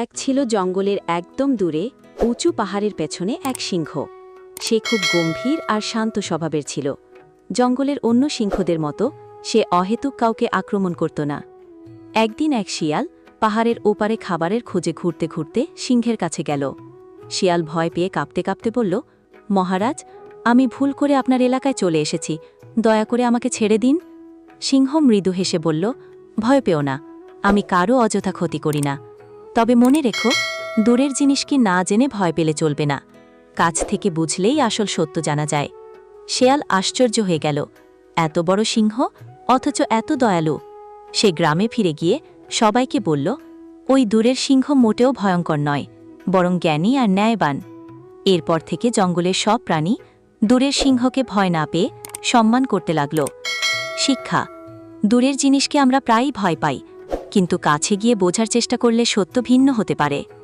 এক ছিল জঙ্গলের একদম দূরে, উঁচু পাহাড়ের পেছনে এক সিংহ। সে খুব গম্ভীর আর শান্ত স্বভাবের ছিল। জঙ্গলের অন্য সিংহদের মতো, সে অহেতুক কাউকে আক্রমণ করত না। একদিন এক শিয়াল পাহাড়ের ওপারে খাবারের খোঁজে ঘুরতে ঘুরতে সিংহের কাছে গেল। শিয়াল ভয় পেয়ে কাঁপতে কাঁপতে বলল, মহারাজ, আমি ভুল করে আপনার এলাকায় চলে এসেছি। দয়া করে আমাকে ছেড়ে দিন। সিংহ মৃদু হেসে বলল, ভয় পেও না। আমি কারও অযথা ক্ষতি করি না। তবে মনে রেখো, দূরের জিনিস কি না জেনে ভয় পেলে চলবে না। কাছ থেকে বুঝলেই আসল সত্য জানা যায়। শেয়াল আশ্চর্য হয়ে গেল। এত বড় সিংহ, অথচ এত দয়ালু। সে গ্রামে ফিরে গিয়ে সবাইকে বলল, ওই দূরের সিংহ মোটেও ভয়ঙ্কর নয়, বরং জ্ঞানী আর ন্যায়বান। এরপর থেকে জঙ্গলের সব প্রাণী দূরের সিংহকে ভয় না পেয়ে সম্মান করতে লাগল। শিক্ষা, দূরের জিনিসকে আমরা প্রায়ই ভয় পাই কিন্তু কাছে গিয়ে বোঝার চেষ্টা করলে সত্য ভিন্ন হতে পারে।